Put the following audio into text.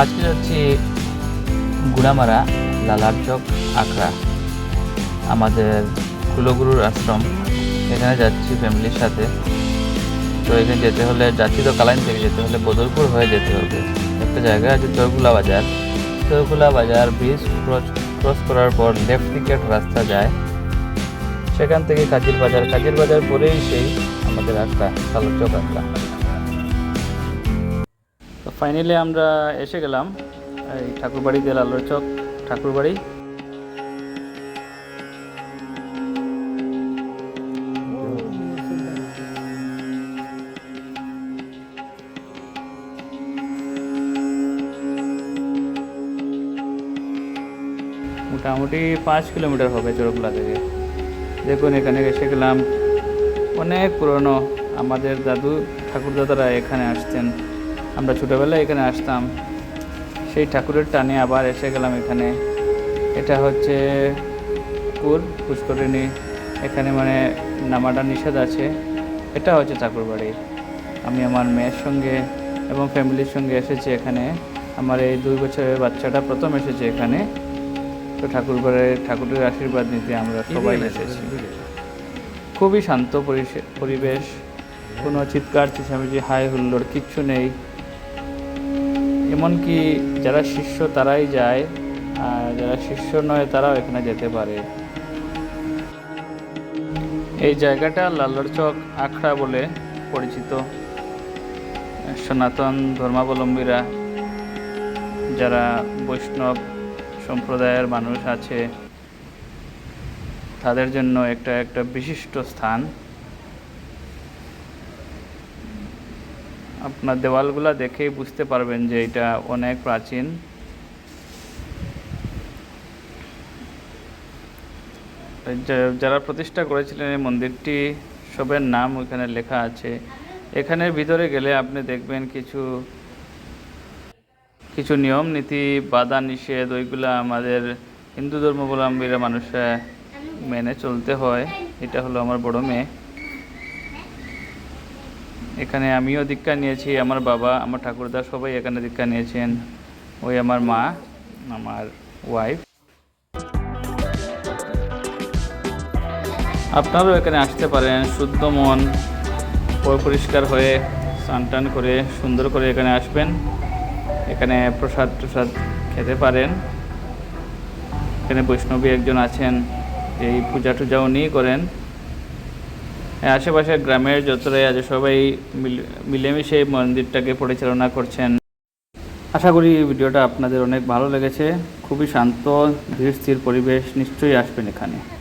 আজকে যাচ্ছি গুড়ামারা, লালারচক, আখড়া। আমাদের কুলগুরুর আশ্রম। এখানে যাচ্ছি ফ্যামিলির সাথে। তো এখানে যেতে হলে যাচ্ছি তো কালাইন থেকে, যেতে হলে বদরপুর হয়ে যেতে হবে। একটা জায়গা আছে দরগুলা বাজার। দরগুলা বাজার ব্রিজ ক্রস ক্রস করার পর লেফট দিকে একটা রাস্তা যায়। সেখান থেকে কাজির বাজার। কাজির বাজার পরেই সেই আমাদের আখড়া, লালারচক আখড়া। ফাইনালি আমরা এসে গেলাম, এই ঠাকুরবাড়ি ঠাকুরবাড়িতে লালচক ঠাকুরবাড়ি। মোটামুটি পাঁচ কিলোমিটার হবে চোরকলা থেকে। দেখুন, এখানে এসে গেলাম। অনেক পুরনো আমাদের দাদু ঠাকুর দাদারা এখানে আসতেন আমরা ছোটোবেলায় এখানে আসতাম। সেই ঠাকুরের টানে আবার এসে গেলাম এখানে। এটা হচ্ছে পুর পুষ্করিণী। এখানে মানে নামাটা নিষেধ আছে। এটা হচ্ছে ঠাকুরবাড়ি আমি আমার মেয়ের সঙ্গে এবং ফ্যামিলির সঙ্গে এসেছি এখানে। আমার এই দুই বছরের বাচ্চাটা প্রথম এসেছে এখানে। তো ঠাকুরবাড়ির ঠাকুরের আশীর্বাদ নিতে আমরা সবাই এসেছি। খুবই শান্ত পরিবেশ। কোনো চিৎকার চেঁচামেচি হাই হুল্লোড় কিচ্ছু নেই। এমনকি যারা শিষ্য তারাই যায়, আর যারা শিষ্য নয় তারাও এখানে যেতে পারে। এই জায়গাটা লালর চক আখড়া বলে পরিচিত। সনাতন ধর্মাবলম্বীরা, যারা বৈষ্ণব সম্প্রদায়ের মানুষ আছে, তাদের জন্য একটা একটা বিশিষ্ট স্থান। আপনার দেওয়ালগুলা দেখেই বুঝতে পারবেন যে এটা অনেক প্রাচীন। যারা প্রতিষ্ঠা করেছিলেন এই মন্দিরটি, সবের নাম ওখানে লেখা আছে। এখানের ভিতরে গেলে আপনি দেখবেন কিছু কিছু নিয়ম, নীতি, বাধা, নিষেধ, ওইগুলো আমাদের হিন্দু ধর্মাবলম্বীরা মানুষরা মেনে চলতে হয়। এটা হলো আমার বড় মেয়ে। এখানে আমিও দীক্ষা নিয়েছি, আমার বাবা, আমার ঠাকুরদা সবাই এখানে দীক্ষা নিয়েছেন। ওই আমার মা, আমার ওয়াইফ আপনারাও এখানে আসতে পারেন, শুদ্ধ মন পরিষ্কার হয়ে স্নান টান করে, সুন্দর করে এখানে আসবেন। এখানে প্রসাদ প্রসাদ খেতে পারেন। এখানে বৈষ্ণবী একজন আছেন, এই পূজা টুজা উনিই করেন। আশেপাশের গ্রামের যতটাই আছে, সবাই মিল- মিলেমিশে মন্দিরটাকে পরিচালনা করছেন। আশা করি ভিডিওটা আপনাদের অনেক ভালো লেগেছে। খুবই শান্ত, ধীর স্থির পরিবেশ নিশ্চয়ই আসবেন এখানে।